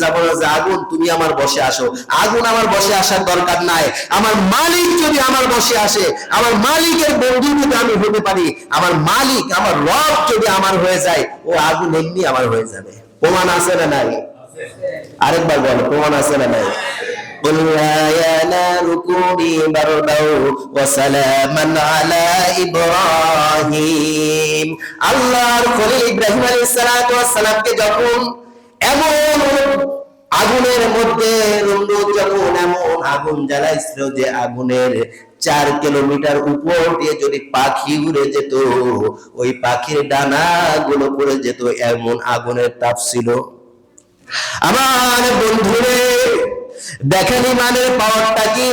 যাব না যে আগুন তুমি আমার বসে আসো আগুন আমার বসে আসার দরকার নাই আমার মালিক যদি আমার বসে আসে আমার মালিকের বন্ধু যদি আমি হতে পারি আমার মালিক আমার রব যদি আমার হয়ে যায় ও আগুন এমনি আমার হয়ে যাবে প্রমাণ আছে না নাই আরেকবার বলো প্রমাণ আছে না নাই قل يا نار كوني بردا وسلاما على ইব্রাহিম আল্লাহর খলিল ইব্রাহিম আলাইহিস সালাতু ওয়াস সালামকে যখন এমন আগুনের মধ্যে রুমরুদ যখন এমন আগুন জ্বালাইছিল যে আগুনের চার কিলোমিটার উপর দিয়ে যদি পাখি উড়ে যেত, ওই পাখির ডানা গুলো পড়ে যেত, এমন আগুনের তাপ ছিল। আমার বন্ধুরে, দেখেন ইমানের পাওয়ারটা কি?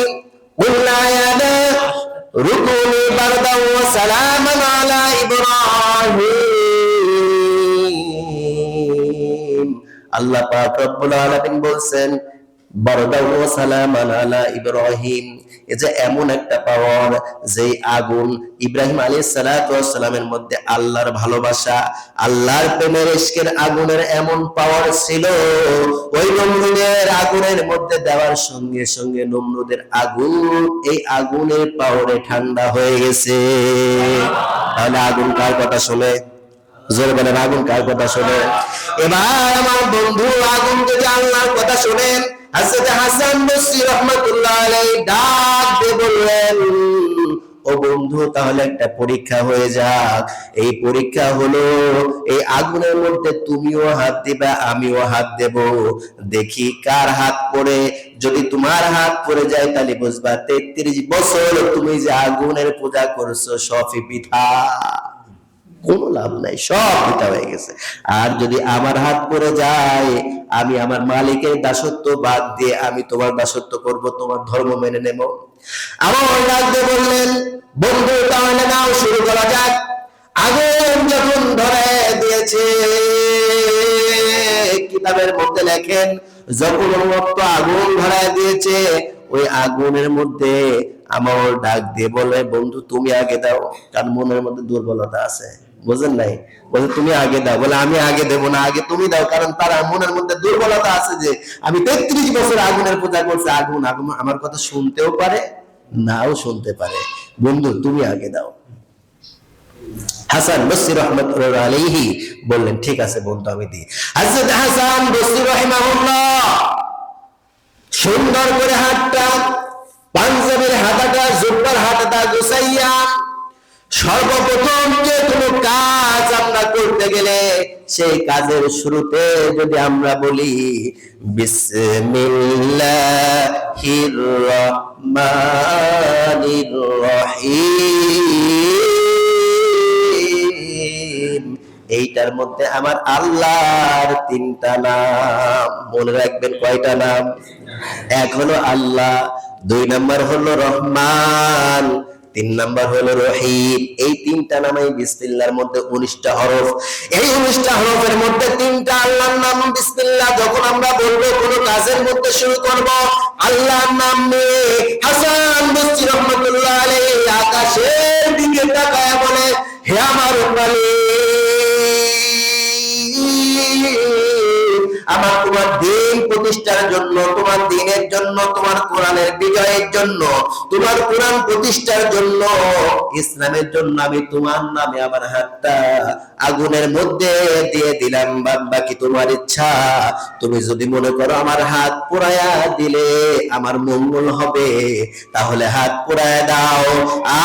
রুকুনি বারদা ওয়া সালামান আলা ইব্রাহিম। আল্লাহ পাক রব্বুল আলামিন বলছেন আলা ইব্রাহিম। যে এমন একটা পাওয়ার আগুন ইব্রাহিম মধ্যে আল্লাহর ভালোবাসা, আল্লাহর প্রেমের আগুনের এমন পাওয়ার ছিল, ওই নমরুদের আগুনের মধ্যে দেওয়ার সঙ্গে সঙ্গে নমরুদের আগুন, এই আগুনের পাওয়ারে ঠান্ডা হয়ে গেছে। তাহলে আগুন কার কথা শুনে? জোরে বলেন, আগুন কার কথা শোনে এবার আমার বন্ধু আগুন যদি আল্লাহর কথা শোনেন, হাজরত হাসান বসরি রহমাতুল্লাহ আলাইহি ডাক দিয়ে বললেন, ও বন্ধু, তাহলে একটা পরীক্ষা হয়ে যাক। এই পরীক্ষা হলো, এই আগুনের মধ্যে তুমিও হাত দিবা, আমিও হাত দেব। দেখি কার হাত পড়ে। যদি তোমার হাত পড়ে যায়, তাহলে বুঝবা তেত্রিশ বছর তুমি যে আগুনের পূজা করছ, সফি পিঠা। কোনো লাভ নাই, সব পিতা হয়ে গেছে। আর যদি আমার হাত পড়ে যায়, আমি আমার মালিকের দাসত্ব বাদ দিয়ে আমি তোমার দাসত্ব করব, তোমার ধর্ম মেনে নেব। আমার ডাক বললেন, বন্ধু, তাহলে নাও, শুরু করা যাক। আগুন যখন ধরে দিয়েছে, কিতাবের মধ্যে লেখেন, যখন উন্মুক্ত আগুন ধরায় দিয়েছে, ওই আগুনের মধ্যে আমার ডাক দিয়ে বলে, বন্ধু, তুমি আগে দাও, কারণ মনের মধ্যে দুর্বলতা আছে। বুঝেন নাই? বলে, তুমি আগে দাও। বলে, আমি আগে দেব না, আগে তুমি দাও। কারণ তার মনের মধ্যে দুর্বলতা আছে যে, আমি তেত্রিশ বছর আগুনের পূজা করছি, আগুন আগুন। আমার কথা শুনতেও পারে, নাও শুনতে পারে। বন্ধু, তুমি আগে দাও। হাসান বললেন, ঠিক আছে বন্ধু, আমি দিই। হাসান সুন্দর করে হাতটা, পাঞ্জাবের হাতাটা, জুব্বার হাতাটা সর্বপ্রথম আমরা করতে গেলে সেই কাজের শুরুতে যদি আমরা বলি এইটার মধ্যে আমার আল্লাহর তিনটা নাম। মনে রাখবেন কয়টা নাম? এক হলো আল্লাহ। দুই নাম্বার হলো রহমান। তিন নাম্বার হলো রহিম এই তিনটা নামই বিসমিল্লাহর মধ্যে উনিশটা হরফ। এই উনিশটা হরফের মধ্যে তিনটা আল্লাহর নাম বিসমিল্লাহ, যখন আমরা বলব কোন কাজের মধ্যে শুরু করব, আল্লাহর নাম নিয়ে হাসান বসরি রহমাতুল্লাহ আলাইহি আকাশের দিকে তাকায় বলে, হে আমার মালিক আমার তোমার দিন প্রতিষ্ঠার জন্য, তোমার দিনের জন্য, তোমার কোরআনের বিজয়ের জন্য, তোমার কোরআন প্রতিষ্ঠার জন্য, ইসলামের জন্য আমি তোমার নামে আমার হাতটা আগুনের মধ্যে দিয়ে দিলাম বাকি তোমার ইচ্ছা? তুমি যদি মনে করো আমার হাত পুরায়া দিলে আমার মঙ্গল হবে, তাহলে হাত পুরায় দাও।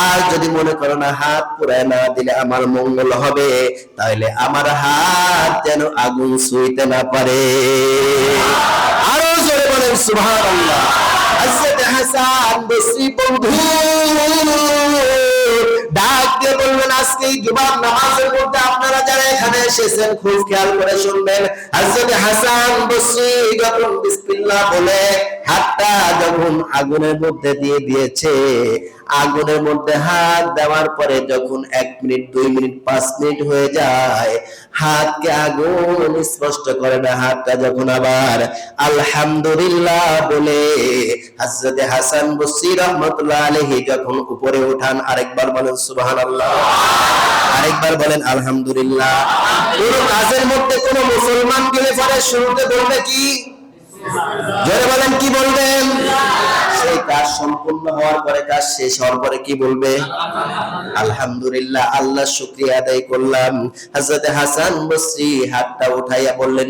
আর যদি মনে করো না হাত পুরায় না দিলে আমার মঙ্গল হবে, তাহলে আমার হাত যেন আগুন ছুঁইতে না পারে। সুবহানাল্লাহ। হাসান বসরি বন্ধু। দিয়ে বলবেন, আজকে এই নামাজের মধ্যে আপনারা যারা এখানে এসেছেন, খুব খেয়াল করে শুনবেন। হাসান যখন বিসমিল্লাহ বলে, হাতটা যখন আগুনের মধ্যে দিয়ে দিয়েছে, আগুনের মধ্যে হাত দেওয়ার পরে যখন এক মিনিট, দুই মিনিট, পাঁচ মিনিট হয়ে যায়, হাতকে আগুন স্পষ্ট করে না, হাতটা যখন আবার আলহামদুলিল্লাহ বলে হাসান বসরি রহমতুল্লাহ আলাইহি যখন উপরে উঠান, আরেকবার বলেন, সুবহানাল্লাহ। আরেকবার বলেন, আলহামদুলিল্লাহ। কাজের মধ্যে কোন মুসলমান গেলে পরে শুরুতে বলবে কি? বলেন, কি বলবেন? সেই কাজ সম্পূর্ণ হওয়ার পরে, কাজ শেষ হওয়ার পরে কি বলবে? আলহামদুলিল্লাহ, আল্লাহ শুক্রিয়া আদায় করলাম। হযরত হাসান বসরি হাতটা উঠাইয়া বললেন